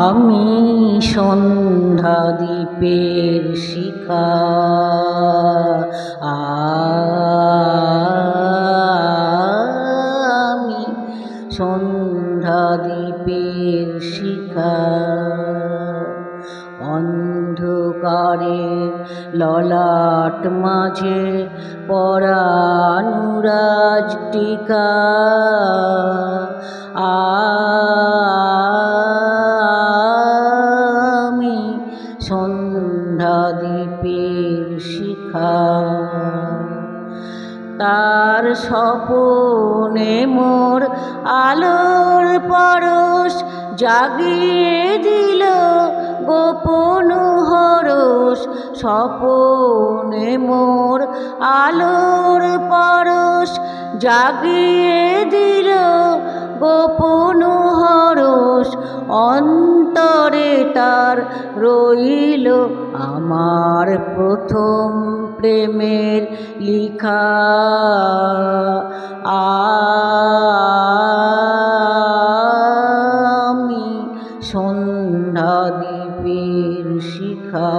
আমি সন্ধ্যা দ্বীপের শিখা আমি সন্ধ্যা দ্বীপের শিখা অন্ধকারে ললাট মাঝে পরানুরাজ টিকা। দ্বীপের শিখা তার স্বপনে মোর আলোর পরশ জাগিয়ে দিল গোপন হরস স্বপনে মোর আলোর পরশ জাগিয়ে দিল অন্তরে তার রইল আমার প্রথম প্রেমের লিখা। আমি সন্ধ্যা দ্বীপের শিখা।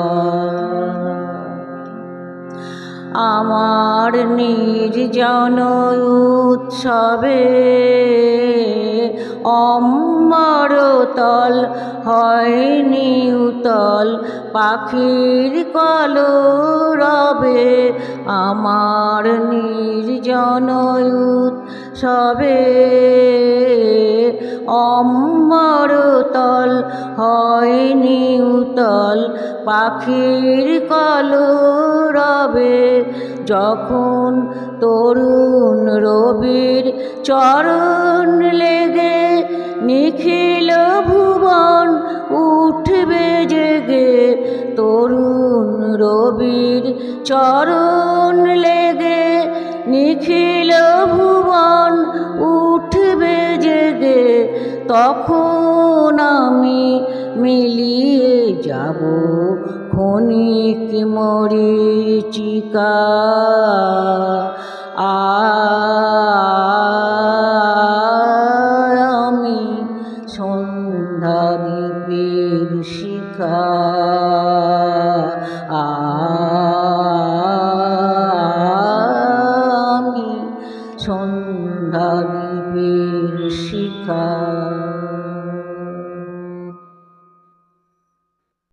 আমার নির্জন উৎসবে অম্বরতল হয়নি উতল। পাখির কলরবে আমার নির্জন সবে অম্বরতল হয়নি উতল। পাখির কলরবে যখন তরুণ রবির চরণ চরণ লেগে নিখিল ভুবন উঠবে জেগে, তখন আমি মিলিয়ে যাব ক্ষণিক মরিচিকা। আমি সন্ধ্যা দ্বীপের শিখা। আ আমি সন্ধ্যা দ্বীপের শিকার